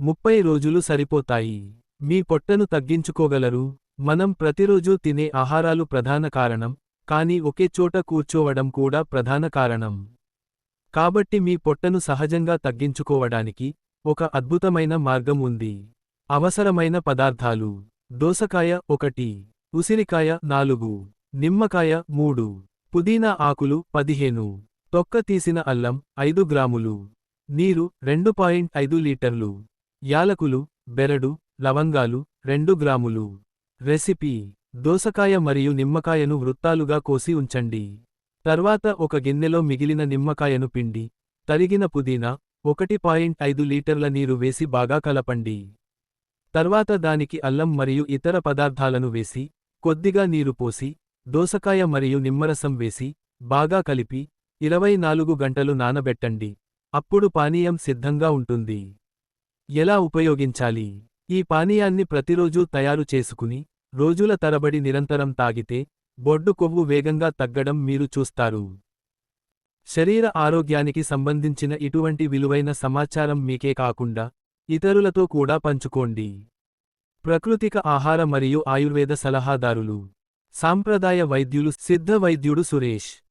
ముప్పై రోజులు సరిపోతాయి. మీ పొట్టను తగ్గించుకోగలరు. మనం ప్రతిరోజూ తినే ఆహారాలు ప్రధాన కారణం. కానీ ఒకే చోట కూర్చోవడం కూడా ప్రధాన కారణం. కాబట్టి మీ పొట్టను సహజంగా తగ్గించుకోవడానికి ఒక అద్భుతమైన మార్గం ఉంది. అవసరమైన పదార్థాలు. దోసకాయ ఒకటి. ఉసిరికాయ నాలుగు. నిమ్మకాయ మూడు. పుదీనా ఆకులు పదిహేను. తొక్క తీసిన అల్లం ఐదు గ్రాములు. నీరు రెండు పాయింట్ ఐదు లీటర్లు. యాలకులు బెరడు లవంగాలు రెండు గ్రాములు. రెసిపీ. దోసకాయ మరియు నిమ్మకాయను వృత్తాలుగా కోసి ఉంచండి. తర్వాత ఒక గిన్నెలో మిగిలిన నిమ్మకాయను పిండి తరిగిన పుదీనా ఒకటి పాయింట్ ఐదు లీటర్ల నీరు వేసి బాగా కలపండి. తర్వాత దానికి అల్లం మరియు ఇతర పదార్థాలను వేసి కొద్దిగా నీరు పోసి దోసకాయ మరియు నిమ్మరసం వేసి బాగా కలిపి ఇరవై నాలుగు గంటలు నానబెట్టండి. అప్పుడు పానీయం సిద్ధంగా ఉంటుంది. ఎలా ఉపయోగించాలి? ఈ పానీయాన్ని ప్రతిరోజూ తయారు చేసుకుని రోజుల తరబడి నిరంతరం తాగితే బొడ్డు కొవ్వు వేగంగా తగ్గడం మీరు చూస్తారు. శరీర ఆరోగ్యానికి సంబంధించిన ఇటువంటి విలువైన సమాచారం మీకే కాకుండా ఇతరులతో కూడా పంచుకోండి. ప్రకృతిక ఆహార మరియు ఆయుర్వేద సలహాదారులు. సాంప్రదాయ వైద్యులు సిద్ధ వైద్యుడు సురేష్.